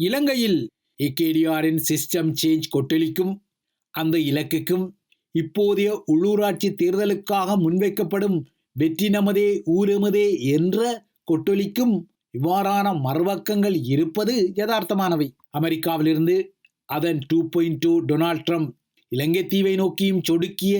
இலங்கையில் ஏகேடிஆரின் system change கொட்டளிக்கும். அந்த இலக்குக்கும் இப்போதைய உள்ளூராட்சி தேர்தலுக்காக முன்வைக்கப்படும் வெற்றி நமதே ஊரெமதே என்ற கொட்டொலிக்கும் இவ்வாறான மறுபக்கங்கள் இருப்பது யதார்த்தமானவை. அமெரிக்காவிலிருந்து அதன் two point two Donald Trump இலங்கை தீவை நோக்கியும் சொடுக்கிய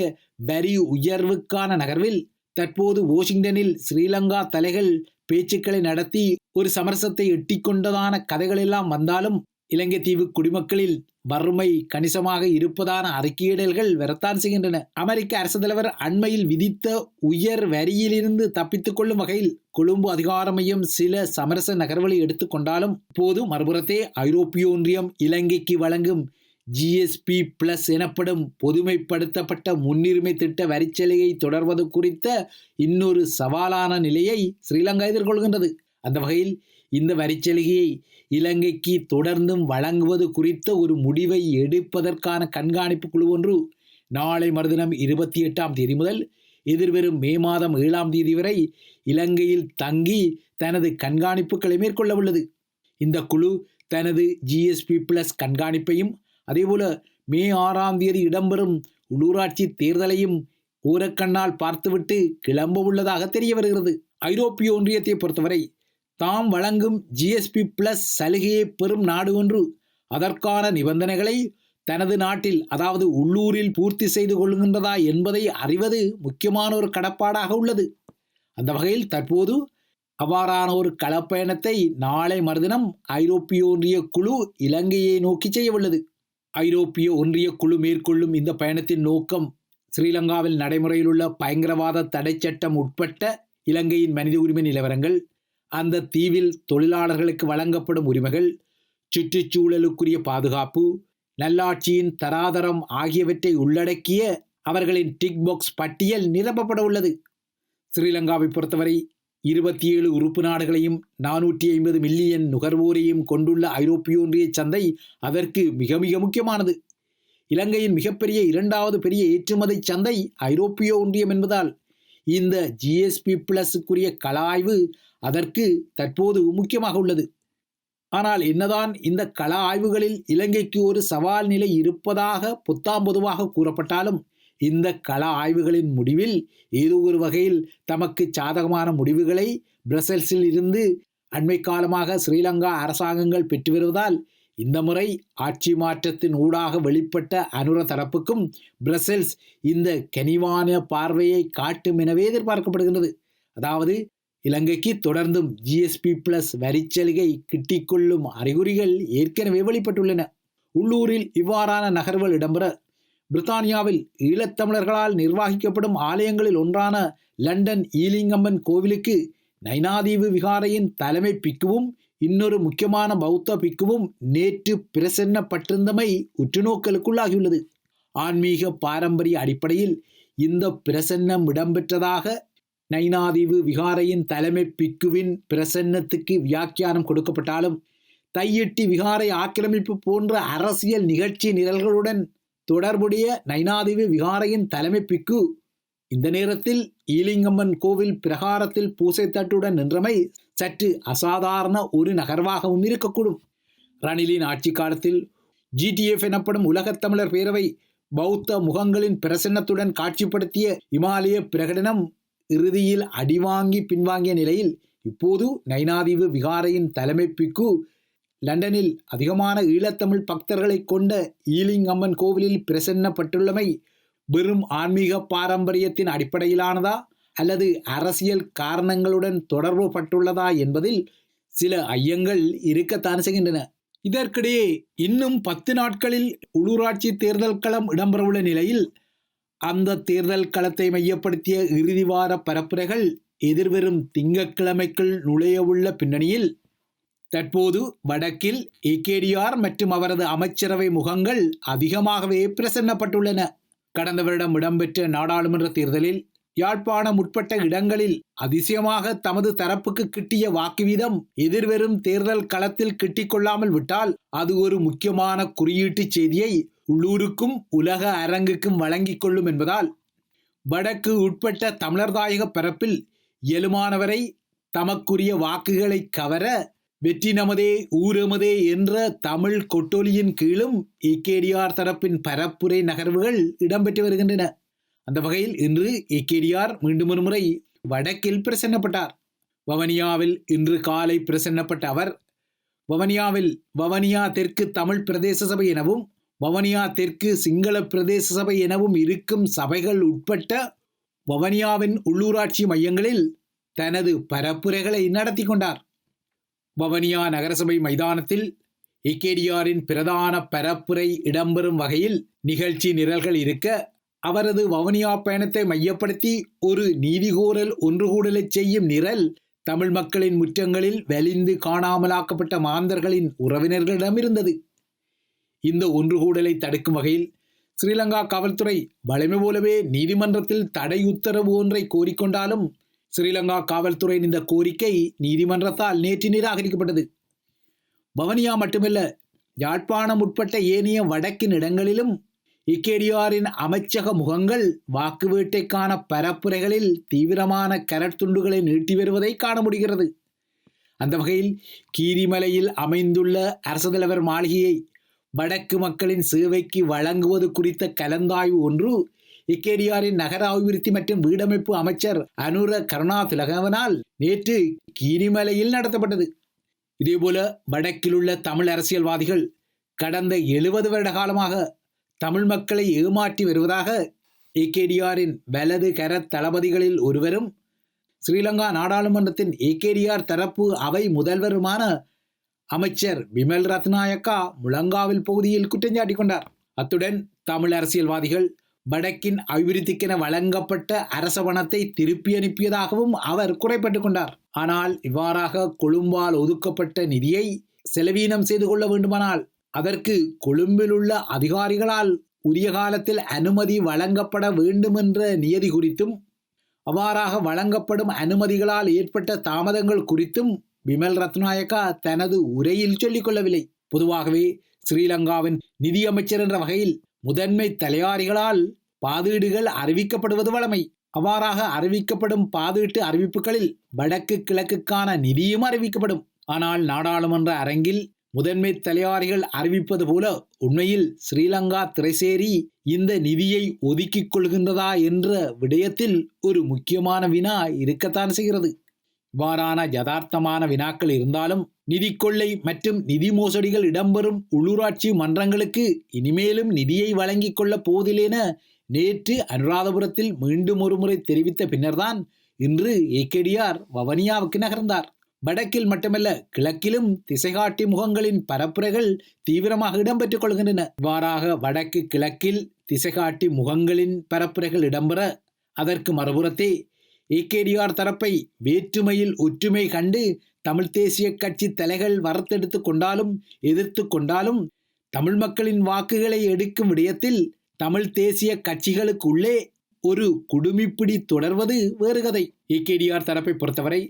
வரி உயர்வுக்கான நகர்வில் தற்போது வாஷிங்டனில் ஸ்ரீலங்கா தலைகள் பேச்சுக்களை நடத்தி ஒரு சமரசத்தை எட்டிக்கொண்டதான கதைகளெல்லாம் வந்தாலும் இலங்கை தீவு குடிமக்களில் வறுமை கணிசமாக இருப்பதான அறிக்கையிடல்கள் வரத்தான் செய்கின்றன. அமெரிக்க அரசு தலைவர் அண்மையில் விதித்த உயர் வரியிலிருந்து தப்பித்துக் கொள்ளும் வகையில் கொழும்பு அதிகார மையம் சில சமரச நகர்வுகளை எடுத்துக்கொண்டாலும் இப்போது மறுபுறத்தே ஐரோப்பிய ஒன்றியம் இலங்கைக்கு வழங்கும் ஜிஎஸ்பி பிளஸ் எனப்படும் பொதுமைப்படுத்தப்பட்ட முன்னுரிமை திட்ட வரிச்சலுகை தொடர்வது குறித்த இன்னொரு சவாலான நிலையை ஸ்ரீலங்கா எதிர்கொள்கின்றது. அந்த வகையில் இந்த வரிச்சலுகையை இலங்கைக்கு தொடர்ந்தும் வழங்குவது குறித்த ஒரு முடிவை எடுப்பதற்கான கண்காணிப்பு குழு ஒன்று நாளை மறுதினம் இருபத்தி எட்டாம் தேதி முதல் எதிர்வரும் மே மாதம் ஏழாம் தேதி வரை இலங்கையில் தங்கி தனது கண்காணிப்புகளை மேற்கொள்ள உள்ளது. இந்த குழு தனது ஜிஎஸ்பி பிளஸ் கண்காணிப்பையும் அதேபோல மே ஆறாம் தேதி இடம்பெறும் உள்ளூராட்சி தேர்தலையும் ஊரக்கண்ணால் பார்த்துவிட்டு கிளம்ப உள்ளதாக தெரிய வருகிறது. ஐரோப்பிய ஒன்றியத்தை பொறுத்தவரை தாம் வழங்கும் ஜிஎஸ்பி பிளஸ் சலுகையை பெறும் நாடு ஒன்று. அதற்கான நிபந்தனைகளை தனது நாட்டில் அதாவது உள்ளூரில் பூர்த்தி செய்து கொள்கின்றதா என்பதை அறிவது முக்கியமான ஒரு கடப்பாடாக உள்ளது. அந்த வகையில் தற்போது அவ்வாறான ஒரு களப்பயணத்தை நாளை மறுதினம் ஐரோப்பிய ஒன்றிய குழு இலங்கையை நோக்கி செய்யவுள்ளது ஐரோப்பிய ஒன்றிய குழு மேற்கொள்ளும் இந்த பயணத்தின் நோக்கம் ஸ்ரீலங்காவில் நடைமுறையில் உள்ள பயங்கரவாத தடை சட்டம் உட்பட்ட இலங்கையின் மனித உரிமை நிலவரங்கள் அந்த தீவில் தொழிலாளர்களுக்கு வழங்கப்படும் உரிமைகள் சுற்றுச்சூழலுக்குரிய பாதுகாப்பு நல்லாட்சியின் தராதரம் ஆகியவற்றை உள்ளடக்கிய அவர்களின் டிக் பாக்ஸ் பட்டியல் நிரப்பப்பட உள்ளது. ஸ்ரீலங்காவை பொறுத்தவரை இருபத்தி ஏழு உறுப்பு நாடுகளையும் நானூற்றி ஐம்பது மில்லியன் நுகர்வோரையும் கொண்டுள்ள ஐரோப்பிய ஒன்றிய சந்தை அதற்கு மிக மிக முக்கியமானது. இலங்கையின் மிகப்பெரிய இரண்டாவது பெரிய ஏற்றுமதி சந்தை ஐரோப்பிய ஒன்றியம் என்பதால் இந்த ஜிஎஸ்பி பிளஸுக்குரிய கலாய்வு ஆய்வு அதற்கு தற்போது முக்கியமாக உள்ளது. ஆனால் என்னதான் இந்த கள ஆய்வுகளில் இலங்கைக்கு ஒரு சவால் நிலை இருப்பதாக புத்தாம் பொதுவாக கூறப்பட்டாலும் இந்த கள ஆய்வுகளின் முடிவில் ஏதோ ஒரு வகையில் தமக்கு சாதகமான முடிவுகளை பிரசல்ஸில் இருந்து அண்மை காலமாக ஸ்ரீலங்கா அரசாங்கங்கள் பெற்று வருவதால் இந்த முறை ஆட்சி மாற்றத்தின் ஊடாக வெளிப்பட்ட அனுர தரப்புக்கும் பிரசல்ஸ் இந்த கனிவான பார்வையை காட்டும் எனவே எதிர்பார்க்கப்படுகின்றது. அதாவது இலங்கைக்கு தொடர்ந்தும் ஜிஎஸ்பி பிளஸ் வரிச்சலுகை கிட்டிக்கொள்ளும் அறிகுறிகள் ஏற்கனவே வெளிப்பட்டுள்ளன. உள்ளூரில் இவ்வாறான நகர்வுகள் இடம்பெற பிரித்தானியாவில் ஈழத்தமிழர்களால் நிர்வகிக்கப்படும் ஆலயங்களில் ஒன்றான லண்டன் ஈலிங்கம்மன் கோவிலுக்கு நைனாதீவு விகாரையின் தலைமை பிக்குவும் இன்னொரு முக்கியமான பௌத்த பிக்குவும் நேற்று பிரசன்னப்பட்டிருந்தமை உற்றுநோக்கலுக்குள்ளாகியுள்ளது. ஆன்மீக பாரம்பரிய அடிப்படையில் இந்த பிரசன்னம் இடம்பெற்றதாக நைனாதீவு விகாரையின் தலைமை பிக்குவின் பிரசன்னத்துக்கு வியாக்கியானம் கொடுக்கப்பட்டாலும் தையிட்டி விகாரை ஆக்கிரமிப்பு போன்ற அரசியல் நிகழ்ச்சி நிரல்களுடன் தொடர்புடைய நைனாதீவு விகாரையின் தலைமை பிக்கு இந்த நேரத்தில் ஈலிங்கம்மன் கோவில் பிரகாரத்தில் பூசை தட்டுடன் நின்றமை சற்று அசாதாரண ஒரு நகர்வாகவும் இருக்கக்கூடும். ரணிலின் ஆட்சி காலத்தில் ஜிடிஎஃப் எனப்படும் உலகத்தமிழர் பேரவை பௌத்த முகங்களின் பிரசன்னத்துடன் காட்சிப்படுத்திய இமாலய பிரகடனம் இறுதியில் அடிவாங்கி பின்வாங்கிய நிலையில் இப்போது நைனாதீவு விகாரையின் தலைமை பிக்கு லண்டனில் அதிகமான ஈழத்தமிழ் பக்தர்களை கொண்ட ஈலிங் அம்மன் கோவிலில் பிரசன்னப்பட்டுள்ளமை வெறும் ஆன்மீக பாரம்பரியத்தின் அடிப்படையிலானதா அல்லது அரசியல் காரணங்களுடன் தொடர்பு பட்டுள்ளதா என்பதில் சில ஐயங்கள் இருக்கத்தான் செய்கின்றன. இதற்கிடையே இன்னும் பத்து நாட்களில் உள்ளூராட்சி தேர்தல் களம் இடம்பெறவுள்ள நிலையில் அந்த தேர்தல் களத்தை மையப்படுத்திய இறுதிவார பரப்புரைகள் எதிர்வரும் திங்கட்கிழமைக்குள் நுழையவுள்ள பின்னணியில் தற்போது வடக்கில் ஏகேடிஆர் மற்றும் அவரது அமைச்சரவை முகங்கள் அதிகமாகவே பிரசன்னப்பட்டுள்ளன. கடந்த வருடம் இடம்பெற்ற நாடாளுமன்ற தேர்தலில் யாழ்ப்பாணம் உட்பட்ட இடங்களில் அதிசயமாக தமது தரப்புக்கு கிட்டிய வாக்கு வீதம் எதிர்வரும் தேர்தல் களத்தில் கிட்டிக்கொள்ளாமல் விட்டால் அது ஒரு முக்கியமான குறியீட்டு செய்தியை உள்ளூருக்கும் உலக அரங்குக்கும் வழங்கிக் கொள்ளும் என்பதால் வடக்கு உட்பட்ட தமிழர்தாயக பரப்பில் இயலுமானவரை தமக்குரிய வாக்குகளை கவர வெற்றி நமதே ஊரமதே என்ற தமிழ் கொட்டொலியின் கீழும் ஏகேடிஆர் தரப்பின் பரப்புரை நகர்வுகள் இடம்பெற்று வருகின்றன. அந்த வகையில் இன்று ஏகேடிஆர் மீண்டும் ஒரு முறை வடக்கில் பிரசன்னப்பட்டார். வவனியாவில் இன்று காலை பிரசன்னப்பட்ட அவர் வவனியாவில் வவனியா தெற்கு தமிழ் பிரதேச சபை எனவும் வவனியா தெற்கு சிங்கள பிரதேச சபை எனவும் இருக்கும் சபைகள் உட்பட்ட வவனியாவின் உள்ளூராட்சி மையங்களில் தனது பரப்புரைகளை நடத்தி கொண்டார். வவனியா நகரசபை மைதானத்தில் ஏகேடிஆரின் பிரதான பரப்புரை இடம்பெறும் வகையில் நிகழ்ச்சி நிரல்கள் இருக்க அவரது வவனியா பயணத்தை மையப்படுத்தி ஒரு நீதிகோரல் ஒன்றுகூடலை செய்யும் நிரல் தமிழ் மக்களின் முற்றங்களில் வலிந்து காணாமலாக்கப்பட்ட மாந்தர்களின் உறவினர்களிடம் இருந்தது. இந்த ஒன்றுகூடலை தடுக்கும் வகையில் ஸ்ரீலங்கா காவல்துறை வலிமை போலவே நீதிமன்றத்தில் தடை உத்தரவு ஒன்றை கோரிக்கொண்டாலும் ஸ்ரீலங்கா காவல்துறையின் இந்த கோரிக்கை நீதிமன்றத்தால் நேற்று நிராகரிக்கப்பட்டது. பவனியா மட்டுமல்ல யாழ்ப்பாணம் உட்பட்ட ஏனைய வடக்கின் இடங்களிலும் இக்கேடியாரின் அமைச்சக முகங்கள் வாக்கு வேட்டைக்கான பரப்புரைகளில் தீவிரமான கரட்துண்டுகளை நீட்டி வருவதை காண முடிகிறது. அந்த வகையில் கீரிமலையில் அமைந்துள்ள அரசு தலைவர் மாளிகையை வடக்கு மக்களின் சேவைக்கு வழங்குவது குறித்த கலந்தாய்வு ஒன்று இக்கேடியாரின் நகர அபிவிருத்தி மற்றும் வீடமைப்பு அமைச்சர் அனுர கருணா திலகவனால் நேற்று கீரிமலையில் நடத்தப்பட்டது. இதேபோல வடக்கில் உள்ள தமிழ் அரசியல்வாதிகள் கடந்த எழுபது வருட காலமாக தமிழ் மக்களை ஏமாற்றி வருவதாக ஏகேடிஆரின் வலது கர தளபதிகளில் ஒருவரும் ஸ்ரீலங்கா நாடாளுமன்றத்தின் ஏகேடிஆர் தரப்பு அவை முதல்வருமான அமைச்சர் விமல் ரத்நாயக்கா முழங்காவில் பகுதியில் குற்றஞ்சாட்டி கொண்டார். அத்துடன் தமிழ் அரசியல்வாதிகள் வடக்கின் அபிவிருத்திக்கென வழங்கப்பட்ட அரச பணத்தை திருப்பி அனுப்பியதாகவும் அவர் குறைப்பட்டுக் கொண்டார். ஆனால் இவ்வாறாக கொழும்பால் ஒதுக்கப்பட்ட நிதியை செலவீனம் செய்து கொள்ள வேண்டுமானால் அதற்கு கொழும்பில் உள்ள அதிகாரிகளால் உரிய காலத்தில் அனுமதி வழங்கப்பட வேண்டுமென்ற நியதி குறித்தும் அவ்வாறாக வழங்கப்படும் அனுமதிகளால் ஏற்பட்ட தாமதங்கள் குறித்தும் விமல் ரத்நாயக்கா தனது உரையில் சொல்லிக் கொள்ளவில்லை. பொதுவாகவே ஸ்ரீலங்காவின் நிதியமைச்சர் என்ற வகையில் முதன்மை தலையாரிகளால் பாதீடுகள் அறிவிக்கப்படுவது வழமை அவ்வாறாக அறிவிக்கப்படும் பாதீட்டு அறிவிப்புகளில் வடக்கு கிழக்குக்கான நிதியும் அறிவிக்கப்படும். ஆனால் நாடாளுமன்ற அரங்கில் முதன்மை தலையாரிகள் அறிவிப்பது போல உண்மையில் ஸ்ரீலங்கா திரைசேரி இந்த நிதியை ஒதுக்கிக் கொள்கின்றதா என்ற விடயத்தில் ஒரு முக்கியமான வினா இருக்கத்தான் செய்கிறது. இவ்வாறான யதார்த்தமான வினாக்கள் இருந்தாலும் நிதி கொள்ளை மற்றும் நிதி மோசடிகள் இடம்பெறும் உள்ளூராட்சி மன்றங்களுக்கு இனிமேலும் நிதியை வழங்கிக் கொள்ளப் போவதில்லைன நேற்று அனுராதபுரத்தில் மீண்டும் ஒருமுறை தெரிவித்த பின்னர்தான் இன்று ஏகேடிஆர் வவனியாவுக்கு நகர்ந்தார். வடக்கில் மட்டுமல்ல கிழக்கிலும் திசைகாட்டி முகங்களின் பரப்புரைகள் தீவிரமாக இடம்பெற்றுக் கொள்கின்றன. இவ்வாறாக வடக்கு கிழக்கில் திசைகாட்டி முகங்களின் பரப்புரைகள் இடம்பெற அதற்கு மறுபுறத்தே ஏகேடிஆர் தரப்பை வேற்றுமையில் ஒற்றுமை கண்டு தமிழ் தேசிய கட்சி தலைகள் வறுத்தெடுத்து கொண்டாலும் எதிர்த்து கொண்டாலும் தமிழ் மக்களின் வாக்குகளை எடுக்கும் விடயத்தில் தமிழ் தேசிய கட்சிகளுக்கு உள்ளே ஒரு குடுமிப்பிடி தொடர்வது வேறு கதை ஏகேடிஆர் தரப்பை பொறுத்தவரை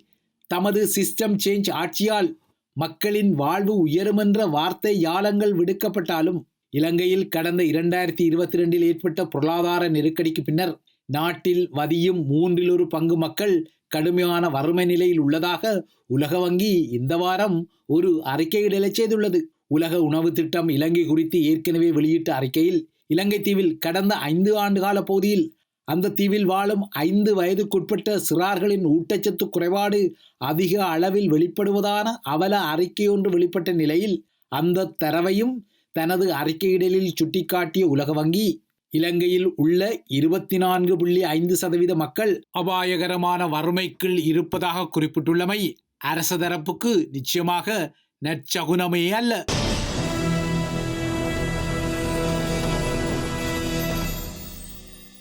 தமது சிஸ்டம் சேஞ்ச் ஆட்சியால் மக்களின் வாழ்வு உயருமென்ற வார்த்தை யாலங்கள் விடுக்கப்பட்டாலும் இலங்கையில் கடந்த இரண்டாயிரத்தி இருபத்தி ரெண்டில் ஏற்பட்ட பொருளாதார நெருக்கடிக்கு பின்னர் நாட்டில் வதியும் மூன்றில் ஒரு பங்கு மக்கள் கடுமையான வறுமை நிலையில் உள்ளதாக உலக வங்கி இந்த வாரம் ஒரு அறிக்கையிடலை செய்துள்ளது. உலக உணவு திட்டம் இலங்கை குறித்து ஏற்கனவே வெளியிட்ட அறிக்கையில் இலங்கை தீவில் கடந்த ஐந்து ஆண்டு கால பகுதியில் அந்த தீவில் வாழும் ஐந்து வயதுக்குட்பட்ட சிறார்களின் ஊட்டச்சத்து குறைபாடு அதிக அளவில் வெளிப்படுவதான அவல அறிக்கை ஒன்று வெளிப்பட்ட நிலையில் அந்த தரவையும் தனது அறிக்கையிடலில் சுட்டிக்காட்டிய உலக வங்கி இலங்கையில் உள்ள இருபத்தி நான்கு புள்ளி ஐந்து சதவீத மக்கள் அபாயகரமான வறுமைக்குள் இருப்பதாக குறிப்பிட்டுள்ளமை அரச தரப்புக்கு நிச்சயமாக நற்சகுனமே அல்ல.